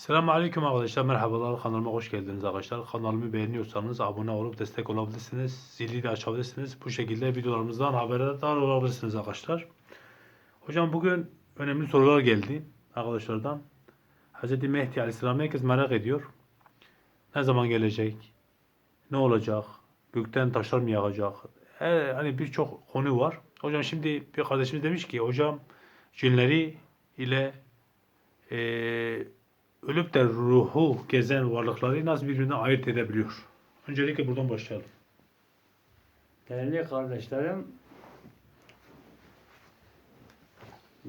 Selamun Aleyküm arkadaşlar. Merhabalar. Kanalıma hoş geldiniz arkadaşlar. Kanalımı beğeniyorsanız abone olup destek olabilirsiniz. Zili de açabilirsiniz. Bu şekilde videolarımızdan haberdar olabilirsiniz arkadaşlar. Hocam bugün önemli sorular geldi arkadaşlardan. Hz. Mehdi Aleyhisselam herkes merak ediyor. Ne zaman gelecek? Ne olacak? Gökten taşlar mı yağacak? He, hani birçok konu var. Hocam şimdi bir kardeşimiz demiş ki hocam cinleri ile eee ölüp de ruhu gezen varlıkları nasıl birbirinden ayırt edebiliyor? Öncelikle buradan başlayalım. Değerli kardeşlerim,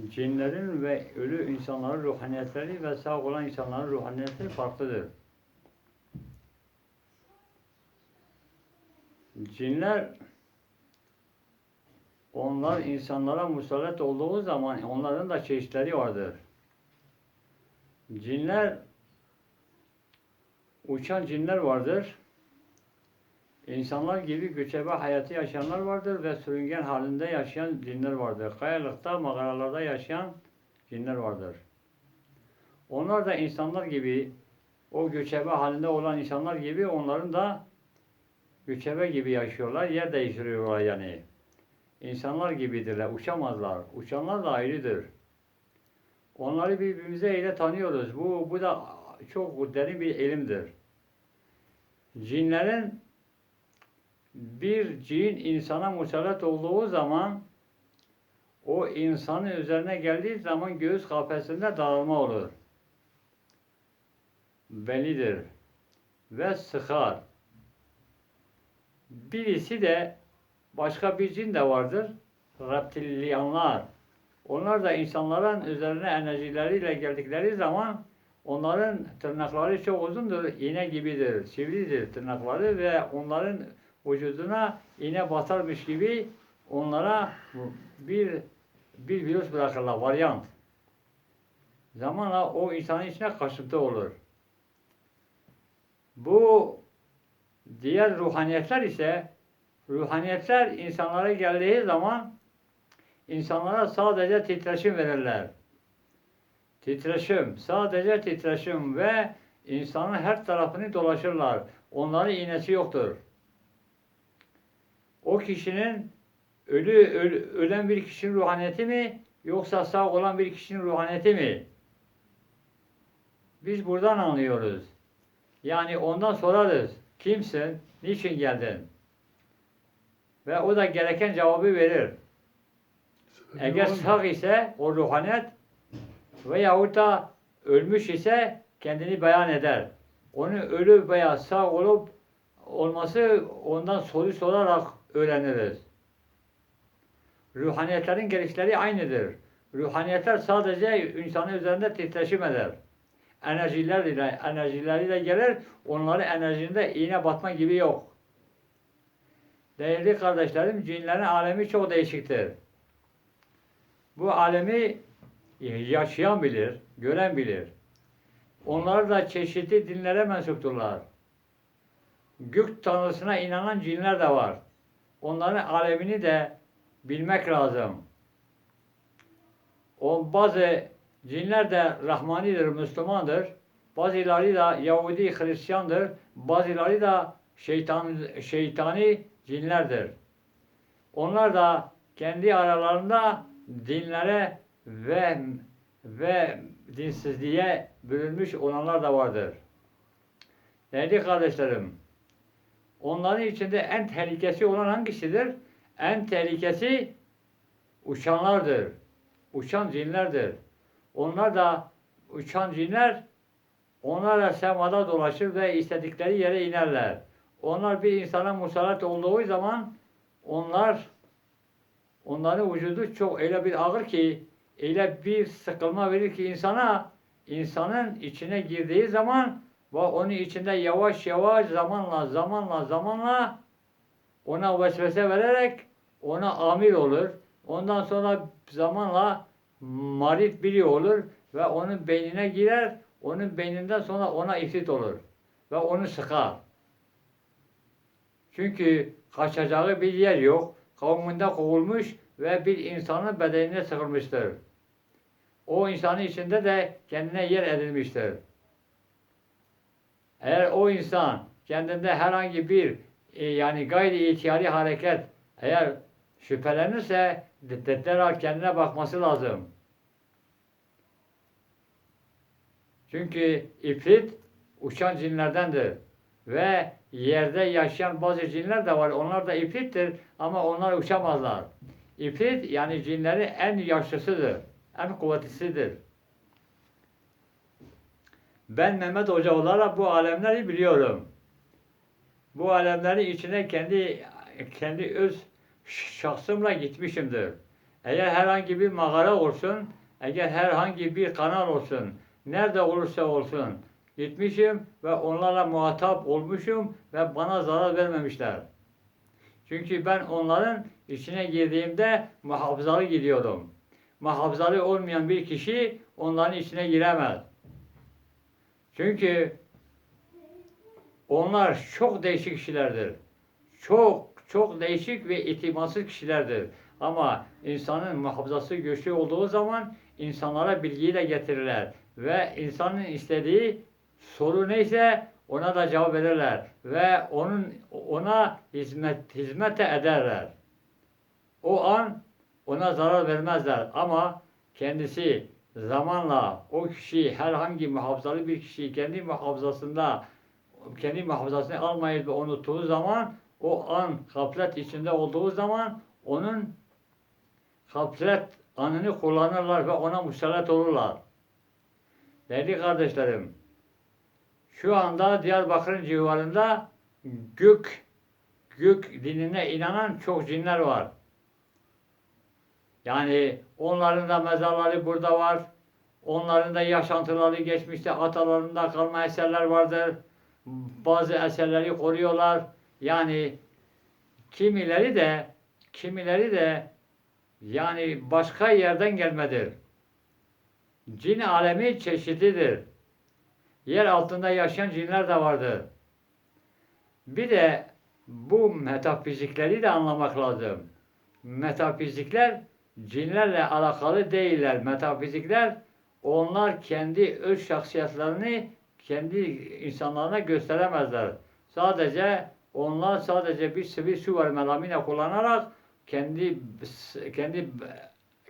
cinlerin ve ölü insanların ruhaniyetleri ve sağ olan insanların ruhaniyetleri farklıdır. Cinler onlar insanlara musallat olduğu zaman onların da çeşitleri vardır. Cinler uçan cinler vardır. İnsanlar gibi göçebe hayatı yaşayanlar vardır ve sürüngen halinde yaşayan cinler vardır. Kayalıkta, mağaralarda yaşayan cinler vardır. Onlar da insanlar gibi, o göçebe halinde olan insanlar gibi onların da göçebe gibi yaşıyorlar, yer değiştiriyorlar yani. İnsanlar gibidirler, uçamazlar. Uçanlar da ayrıdır. Onları birbirimize ile tanıyoruz. Bu, bu da çok derin bir ilimdir. Cinlerin bir cin insana musallat olduğu zaman o insanın üzerine geldiği zaman göğüs kafesinde dağılma olur. Bellidir. Ve sıkar. Birisi de başka bir cin de vardır. Reptilyanlar. Onlar da insanların üzerine enerjileriyle geldikleri zaman onların tırnakları çok uzundur, iğne gibidir, sivridir tırnakları ve onların vücuduna iğne batarmış gibi onlara bir bir virüs bırakırlar, varyant. Zamanla o insanın içine kaşıntı olur. Bu diğer ruhaniyetler ise ruhaniyetler insanlara geldiği zaman insanlara sadece titreşim verirler. Titreşim, sadece titreşim ve insanın her tarafını dolaşırlar. Onların iğnesi yoktur. O kişinin ölü, ölü ölen bir kişinin ruhaniyeti mi yoksa sağ olan bir kişinin ruhaniyeti mi? Biz buradan anlıyoruz. Yani ondan sorarız. Kimsin? Niçin geldin? Ve o da gereken cevabı verir. Eğer sağ ise o ruhaniyet veyahut da ölmüş ise kendini beyan eder. Onun ölü veya sağ olup olması ondan soru sorarak öğreniriz. Ruhaniyetlerin gelişleri aynıdır. Ruhaniyetler sadece insanın üzerinde titreşim eder. Enerjiler ile, enerjileriyle gelir, onların enerjinde iğne batma gibi yok. Değerli kardeşlerim, cinlerin alemi çok değişiktir. Bu alemi yaşayan bilir, gören bilir. Onlar da çeşitli dinlere mensupturlar. Gök tanrısına inanan cinler de var. Onların alemini de bilmek lazım. O bazı cinler de Rahmanidir, Müslümandır. Bazıları da Yahudi, Hristiyandır. Bazıları da şeytan, şeytani cinlerdir. Onlar da kendi aralarında dinlere ve ve dinsizliğe bölünmüş olanlar da vardır. Değerli kardeşlerim, onların içinde en tehlikesi olan hangisidir? En tehlikesi uçanlardır. Uçan cinlerdir. Onlar da uçan cinler onlar da semada dolaşır ve istedikleri yere inerler. Onlar bir insana musallat olduğu zaman onlar onların vücudu çok öyle bir ağır ki öyle bir sıkılma verir ki insana insanın içine girdiği zaman ve onun içinde yavaş yavaş zamanla zamanla zamanla ona vesvese vererek ona amir olur. Ondan sonra zamanla marit biri olur ve onun beynine girer. Onun beyninden sonra ona ifrit olur ve onu sıkar. Çünkü kaçacağı bir yer yok. Kavminde kovulmuş ve bir insanın bedenine sıkılmıştır. O insanın içinde de kendine yer edilmiştir. Eğer o insan kendinde herhangi bir e, yani gayri ihtiyari hareket eğer şüphelenirse de- de- derhal kendine bakması lazım. Çünkü ifrit uçan cinlerdendir. Ve yerde yaşayan bazı cinler de var. Onlar da ifrittir ama onlar uçamazlar. İfrit yani cinlerin en yaşlısıdır. En kuvvetlisidir. Ben Mehmet Hoca olarak bu alemleri biliyorum. Bu alemlerin içine kendi kendi öz şahsımla gitmişimdir. Eğer herhangi bir mağara olsun, eğer herhangi bir kanal olsun, nerede olursa olsun gitmişim ve onlarla muhatap olmuşum ve bana zarar vermemişler. Çünkü ben onların içine girdiğimde muhafazalı gidiyordum. Muhafazalı olmayan bir kişi onların içine giremez. Çünkü onlar çok değişik kişilerdir. Çok çok değişik ve itimatsız kişilerdir. Ama insanın muhafazası güçlü olduğu zaman insanlara bilgiyi de getirirler. Ve insanın istediği soru neyse ona da cevap verirler. Ve onun ona hizmet hizmet de ederler. O an ona zarar vermezler. Ama kendisi zamanla o kişi herhangi muhafazalı bir kişiyi kendi muhafazasında kendi muhafazasını almayıp ve unuttuğu zaman o an gaflet içinde olduğu zaman onun gaflet anını kullanırlar ve ona musallat olurlar. Değerli kardeşlerim, şu anda Diyarbakır'ın civarında gök gök dinine inanan çok cinler var. Yani onların da mezarları burada var. Onların da yaşantıları geçmişte atalarında kalma eserler vardır. Bazı eserleri koruyorlar. Yani kimileri de kimileri de yani başka yerden gelmedir. Cin alemi çeşitlidir. Yer altında yaşayan cinler de vardır. Bir de bu metafizikleri de anlamak lazım. Metafizikler cinlerle alakalı değiller. Metafizikler onlar kendi öz şahsiyetlerini kendi insanlarına gösteremezler. Sadece onlar sadece bir sıvı su var melamine kullanarak kendi kendi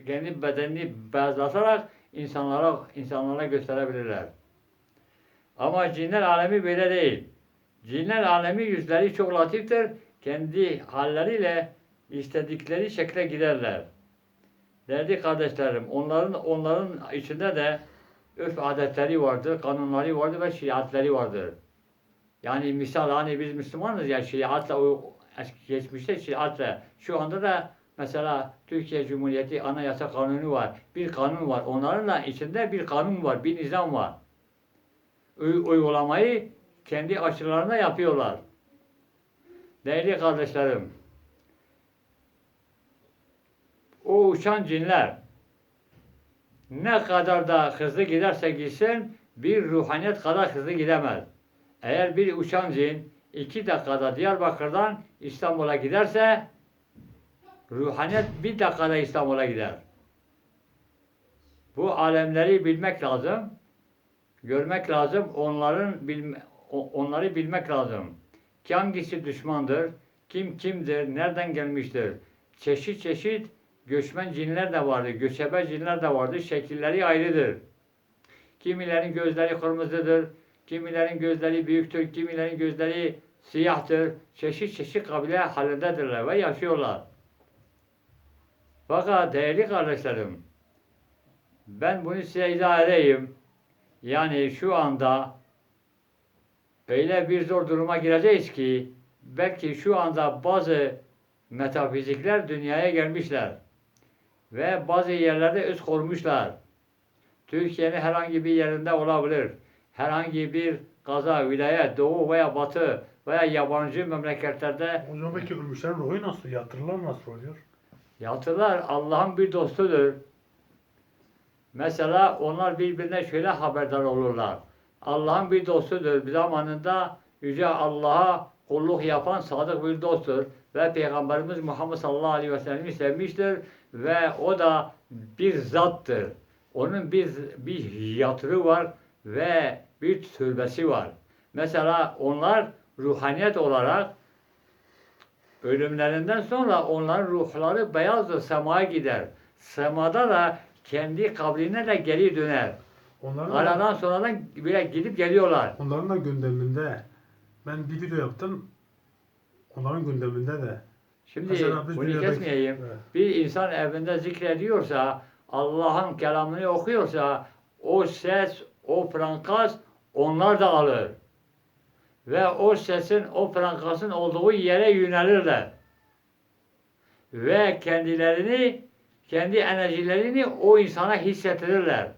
kendi bedenini beyazlatarak insanlara insanlara gösterebilirler. Ama cinler alemi böyle değil. Cinler alemi yüzleri çok latiftir. Kendi halleriyle istedikleri şekle giderler. Değerli kardeşlerim, onların onların içinde de örf adetleri vardır, kanunları vardır ve şiatleri vardır. Yani misal hani biz Müslümanız ya şiatla o geçmişte şiatla şu anda da mesela Türkiye Cumhuriyeti Anayasa Kanunu var. Bir kanun var. Onların da içinde bir kanun var, bir nizam var. Uy- uygulamayı kendi açılarına yapıyorlar. Değerli kardeşlerim, o uçan cinler ne kadar da hızlı giderse gitsin bir ruhaniyet kadar hızlı gidemez. Eğer bir uçan cin iki dakikada Diyarbakır'dan İstanbul'a giderse ruhaniyet bir dakikada İstanbul'a gider. Bu alemleri bilmek lazım. Görmek lazım. Onların bilme, onları bilmek lazım. Ki hangisi düşmandır? Kim kimdir? Nereden gelmiştir? Çeşit çeşit göçmen cinler de vardır. Göçebe cinler de vardır. Şekilleri ayrıdır. Kimilerin gözleri kırmızıdır. Kimilerin gözleri büyüktür. Kimilerin gözleri siyahtır. Çeşit çeşit kabile halindedirler ve yaşıyorlar. Fakat değerli kardeşlerim, ben bunu size izah edeyim. Yani şu anda öyle bir zor duruma gireceğiz ki belki şu anda bazı metafizikler dünyaya gelmişler ve bazı yerlerde öz kurmuşlar. Türkiye'nin herhangi bir yerinde olabilir. Herhangi bir kaza, vilayet, doğu veya batı veya yabancı memleketlerde Hocam peki ölmüşlerin ruhu nasıl? Yatırılar nasıl oluyor? Yatılar Allah'ın bir dostudur. Mesela onlar birbirine şöyle haberdar olurlar. Allah'ın bir dostudur. Bir zamanında Yüce Allah'a kulluk yapan sadık bir dosttur. Ve Peygamberimiz Muhammed sallallahu aleyhi ve sellem'i sevmiştir. Ve o da bir zattır. Onun bir, bir yatırı var ve bir türbesi var. Mesela onlar ruhaniyet olarak ölümlerinden sonra onların ruhları beyazdır semaya gider. Semada da kendi kabrine de geri döner. Onların da, Aradan sonradan bile gidip geliyorlar. onların da gündeminde ben bir video yaptım. Onların gündeminde de. Şimdi Mesela biz bunu dünyadaki- kesmeyeyim. Evet. Bir insan evinde zikrediyorsa, Allah'ın kelamını okuyorsa o ses, o frankaz onlar da alır. Ve o sesin, o frankasın olduğu yere yönelirler. Ve kendilerini, kendi enerjilerini o insana hissettirirler.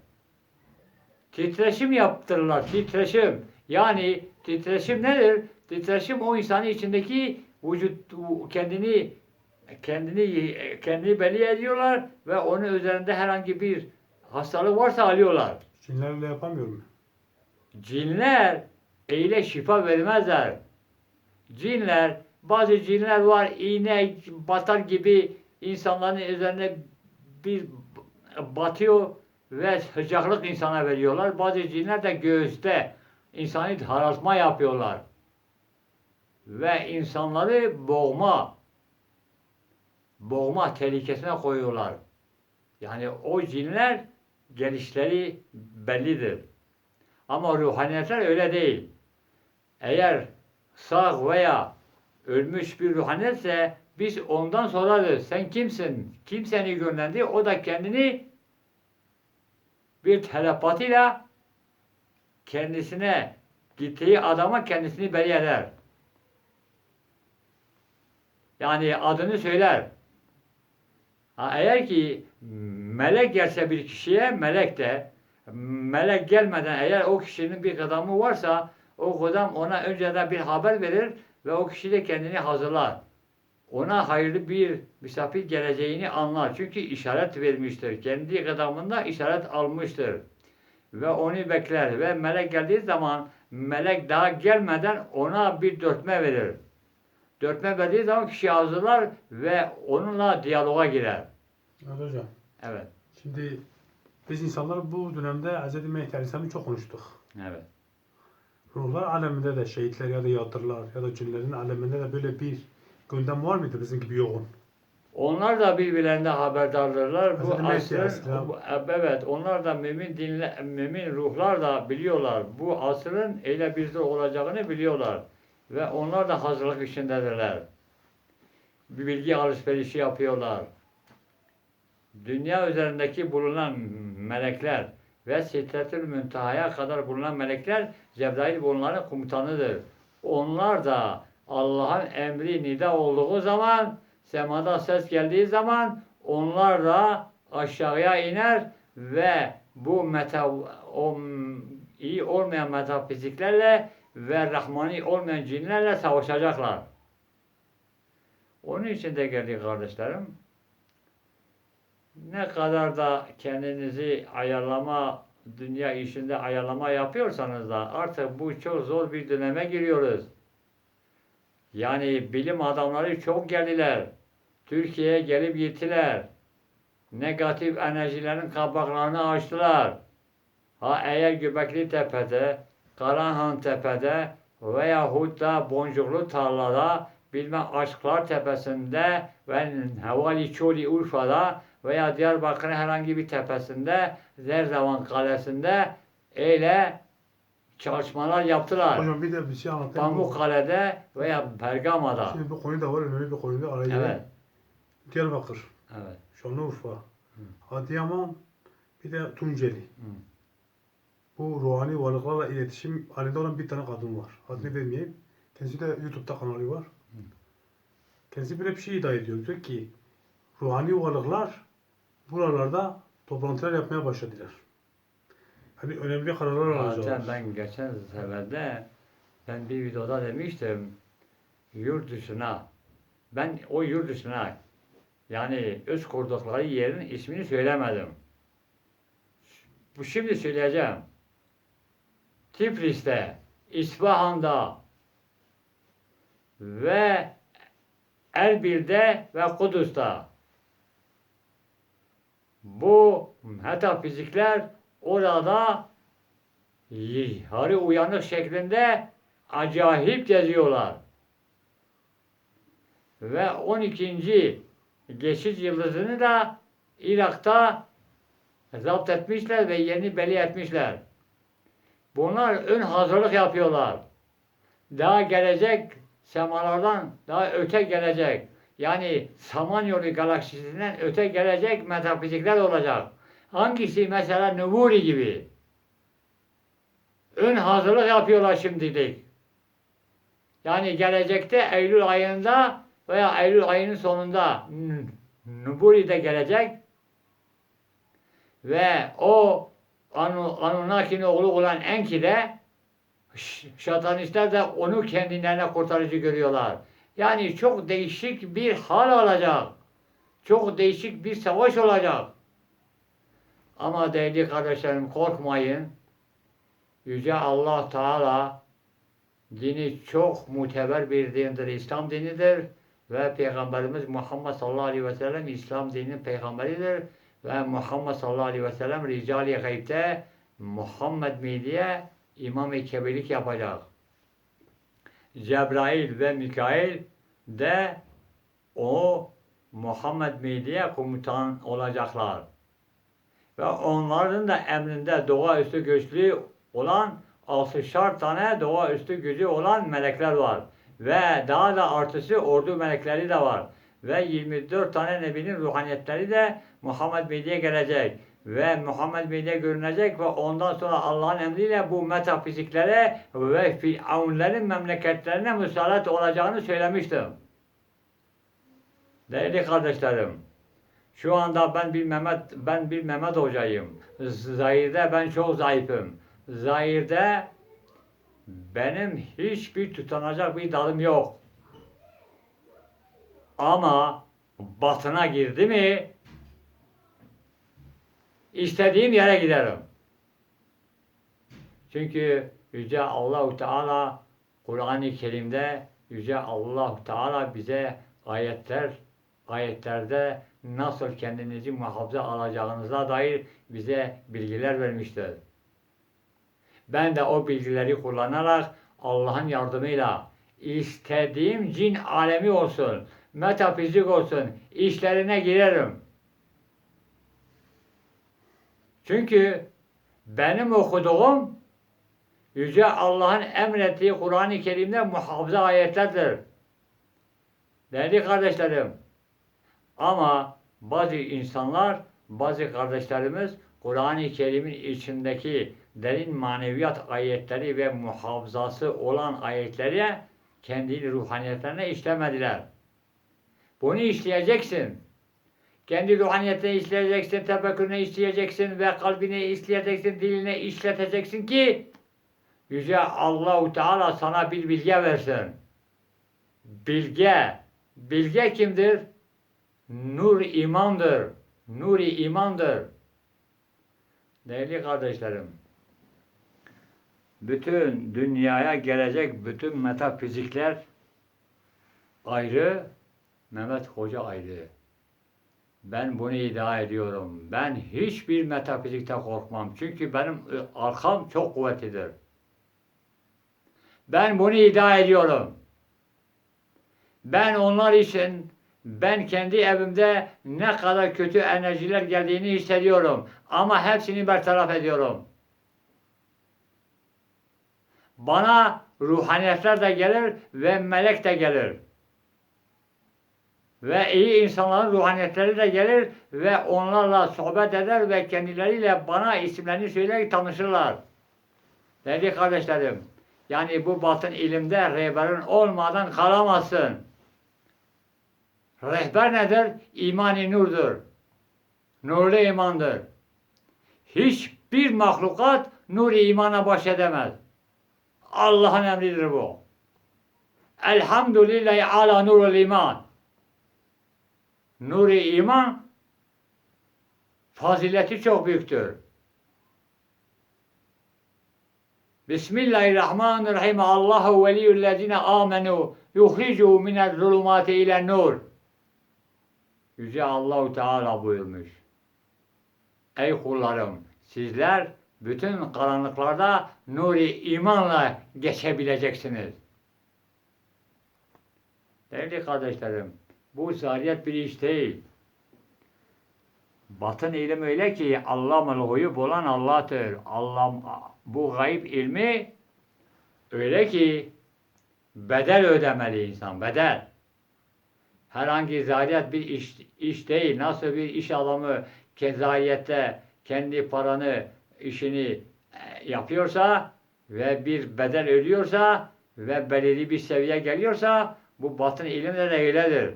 Titreşim yaptırırlar, titreşim. Yani titreşim nedir? Titreşim o insanın içindeki vücut kendini kendini kendini belli ediyorlar ve onun üzerinde herhangi bir hastalık varsa alıyorlar. Cinlerle yapamıyor mu? Cinler eyle şifa vermezler. Cinler, bazı cinler var iğne batar gibi insanların üzerine bir batıyor ve sıcaklık insana veriyorlar. Bazı cinler de göğüste insanı haraltma yapıyorlar. Ve insanları boğma, boğma tehlikesine koyuyorlar. Yani o cinler gelişleri bellidir. Ama ruhaniyetler öyle değil. Eğer sağ veya ölmüş bir ruhaniyetse biz ondan sorarız. Sen kimsin? Kim seni yönlendi? O da kendini bir telepatiyle kendisine gittiği adama kendisini belli eder. Yani adını söyler. Ha, eğer ki melek gelse bir kişiye melek de melek gelmeden eğer o kişinin bir adamı varsa o adam ona önceden bir haber verir ve o kişi de kendini hazırlar. Ona hayırlı bir misafir geleceğini anlar. Çünkü işaret vermiştir. Kendi adamında işaret almıştır. Ve onu bekler. Ve melek geldiği zaman melek daha gelmeden ona bir dörtme verir. Dörtme verdiği zaman kişi hazırlar ve onunla diyaloga girer. Evet hocam. Evet. Şimdi biz insanlar bu dönemde Hz. Mehdi Aleyhisselam'ı çok konuştuk. Evet. Ruhlar aleminde de şehitler ya da yatırlar ya da cinlerin aleminde de böyle bir gündem var mıydı bizim gibi yoğun? Onlar da birbirlerinde haberdardırlar. Bu asrın, bu- evet onlar da mümin dinle, mümin ruhlar da biliyorlar. Bu asrın öyle bizde olacağını biliyorlar. Ve onlar da hazırlık içindedirler. Bir bilgi alışverişi yapıyorlar. Dünya üzerindeki bulunan melekler ve Sidretül Münteha'ya kadar bulunan melekler Cebrail bunların komutanıdır. Onlar da Allah'ın emri nida olduğu zaman semada ses geldiği zaman onlar da aşağıya iner ve bu meta o iyi olmayan metafiziklerle ve rahmani olmayan cinlerle savaşacaklar. Onun için de geldi kardeşlerim. Ne kadar da kendinizi ayarlama, dünya işinde ayarlama yapıyorsanız da artık bu çok zor bir döneme giriyoruz. Yani bilim adamları çok geldiler. Türkiye'ye gelip gittiler. Negatif enerjilerin kabaklarını açtılar. Ha eğer Göbekli Tepe'de, Karahan Tepe'de veyahut da Boncuklu Tarla'da, bilmem Aşklar Tepesi'nde ve Havali Çoli Urfa'da veya Diyarbakır'ın herhangi bir tepesinde, Zerzevan Kalesi'nde öyle çalışmalar yaptılar. Hocam bir de bir şey anlatayım. Pamukkale'de veya Bergama'da. Şimdi bir konu da var, önemli bir konu da araya Evet. Diyarbakır, Evet. Şanlıurfa, Adıyaman, bir de Tunceli. Bu ruhani varlıklarla iletişim halinde olan bir tane kadın var. Adını vermeyeyim. Kendisi de YouTube'da kanalı var. Kendisi böyle bir şey iddia ediyor. Diyor ki ruhani varlıklar buralarda toplantılar yapmaya başladılar. Hani önemli kararlar Zaten alacaklar. ben geçen seferde ben bir videoda demiştim yurt dışına ben o yurt dışına yani öz kurdukları yerin ismini söylemedim. Bu şimdi söyleyeceğim. Tiflis'te, İsfahan'da ve Erbil'de ve Kudüs'te bu metafizikler orada hari uyanık şeklinde acayip geziyorlar. Ve 12. geçiş yıldızını da Irak'ta zapt etmişler ve yeni belli etmişler. Bunlar ön hazırlık yapıyorlar. Daha gelecek semalardan daha öte gelecek. Yani Samanyolu galaksisinden öte gelecek metafizikler olacak. Hangisi mesela Nuburi gibi. Ön hazırlık yapıyorlar şimdilik. Yani gelecekte Eylül ayında veya Eylül ayının sonunda Nuburi de gelecek. Ve o Anu, Anunnaki'nin oğlu olan Enki de Şatanistler de onu kendilerine kurtarıcı görüyorlar. Yani çok değişik bir hal alacak. Çok değişik bir savaş olacak. Ama değerli kardeşlerim korkmayın. Yüce Allah Teala dini çok muteber bir dindir. İslam dinidir. Ve Peygamberimiz Muhammed sallallahu aleyhi ve sellem İslam dininin peygamberidir. Ve Muhammed sallallahu aleyhi ve sellem Ricali Gayb'de Muhammed Medi'ye İmam-ı Kebirlik yapacak. Cebrail ve Mikail de o Muhammed Medi'ye komutan olacaklar. Ve onların da emrinde doğaüstü güçlü olan altışar tane doğaüstü gücü olan melekler var. Ve daha da artısı ordu melekleri de var. Ve 24 tane nebinin ruhaniyetleri de Muhammed Medi'ye gelecek. Ve Muhammed Medi'ye görünecek ve ondan sonra Allah'ın emriyle bu metafiziklere ve firavunların memleketlerine musallat olacağını söylemiştim. Değerli kardeşlerim, şu anda ben bir Mehmet ben bir Mehmet hocayım. Zahirde ben çok zayıfım. Zahirde benim hiçbir tutunacak bir dalım yok. Ama batına girdi mi istediğim yere giderim. Çünkü Yüce Allahu Teala Kur'an-ı Kerim'de Yüce Allahu Teala bize ayetler ayetlerde nasıl kendinizi muhafaza alacağınıza dair bize bilgiler vermiştir. Ben de o bilgileri kullanarak Allah'ın yardımıyla istediğim cin alemi olsun, metafizik olsun, işlerine girerim. Çünkü benim okuduğum Yüce Allah'ın emrettiği Kur'an-ı Kerim'de muhafaza ayetlerdir. Değerli kardeşlerim, ama bazı insanlar, bazı kardeşlerimiz Kur'an-ı Kerim'in içindeki derin maneviyat ayetleri ve muhafazası olan ayetleri kendi ruhaniyetlerine işlemediler. Bunu işleyeceksin. Kendi ruhaniyetine işleyeceksin, tefekkürüne işleyeceksin ve kalbine işleyeceksin, diline işleteceksin ki Yüce Allahu Teala sana bir bilge versin. Bilge, bilge kimdir? Nur imandır. Nuri imandır. Değerli kardeşlerim, bütün dünyaya gelecek bütün metafizikler ayrı, Mehmet Hoca ayrı. Ben bunu iddia ediyorum. Ben hiçbir metafizikte korkmam. Çünkü benim e, arkam çok kuvvetlidir. Ben bunu iddia ediyorum. Ben onlar için ben kendi evimde ne kadar kötü enerjiler geldiğini hissediyorum. Ama hepsini bertaraf ediyorum. Bana ruhaniyetler de gelir ve melek de gelir. Ve iyi insanların ruhaniyetleri de gelir ve onlarla sohbet eder ve kendileriyle bana isimlerini söyleyerek tanışırlar. Değerli kardeşlerim, yani bu batın ilimde rehberin olmadan kalamazsın. Rehber nedir? İmani nurdur. Nurlu imandır. Hiçbir mahlukat nuri imana baş edemez. Allah'ın emridir bu. Elhamdülillahi ala nurul iman. Nuri iman fazileti çok büyüktür. Bismillahirrahmanirrahim. Allahu veliyyüllezine amenu yuhricu minel zulumati ile nur. Yüce Allahu Teala buyurmuş. Ey kullarım sizler bütün karanlıklarda nuri imanla geçebileceksiniz. Değerli kardeşlerim, bu zariyet bir iş değil. Batın ilim öyle ki Allah huyub olan Allah'tır. Allah bu gayb ilmi öyle ki bedel ödemeli insan, bedel. Herhangi zariyet bir iş, iş değil. Nasıl bir iş adamı kezariyette kendi paranı, işini e, yapıyorsa ve bir bedel ödüyorsa ve belirli bir seviye geliyorsa bu batın ilimde de öyledir.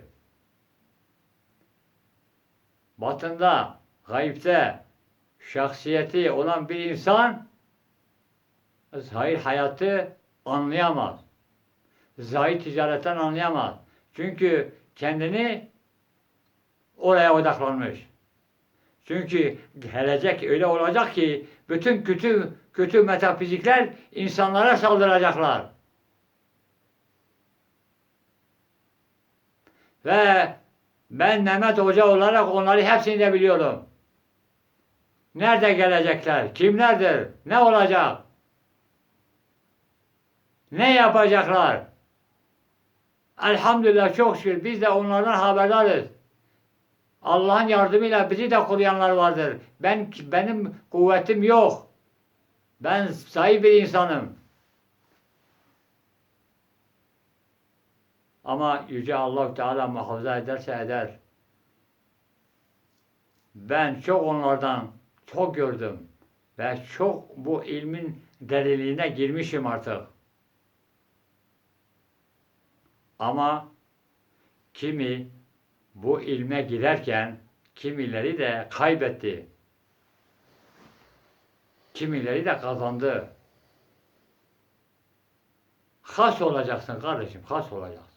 Batında, gayipte şahsiyeti olan bir insan zahir hayatı anlayamaz. Zahir ticaretten anlayamaz. Çünkü kendini oraya odaklanmış. Çünkü gelecek öyle olacak ki bütün kötü kötü metafizikler insanlara saldıracaklar. Ve ben Mehmet Hoca olarak onları hepsini de biliyorum. Nerede gelecekler? Kimlerdir? Ne olacak? Ne yapacaklar? Elhamdülillah çok şükür biz de onlardan haberdarız. Allah'ın yardımıyla bizi de koruyanlar vardır. Ben benim kuvvetim yok. Ben zayıf bir insanım. Ama yüce Allah Teala muhafaza ederse eder. Ben çok onlardan çok gördüm ve çok bu ilmin derinliğine girmişim artık. Ama kimi bu ilme girerken kimileri de kaybetti. Kimileri de kazandı. Has olacaksın kardeşim, has olacaksın.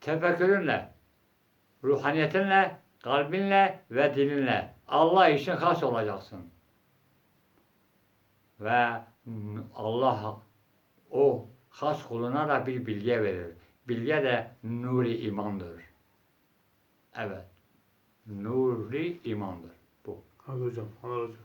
Tefekkürünle, ruhaniyetinle, kalbinle ve dilinle Allah için has olacaksın. Ve Allah o has kuluna da bir bilge verir. Bilge de nuri imandır. Evet. Nuri imandır bu. Hadi hocam. Allah razı olsun.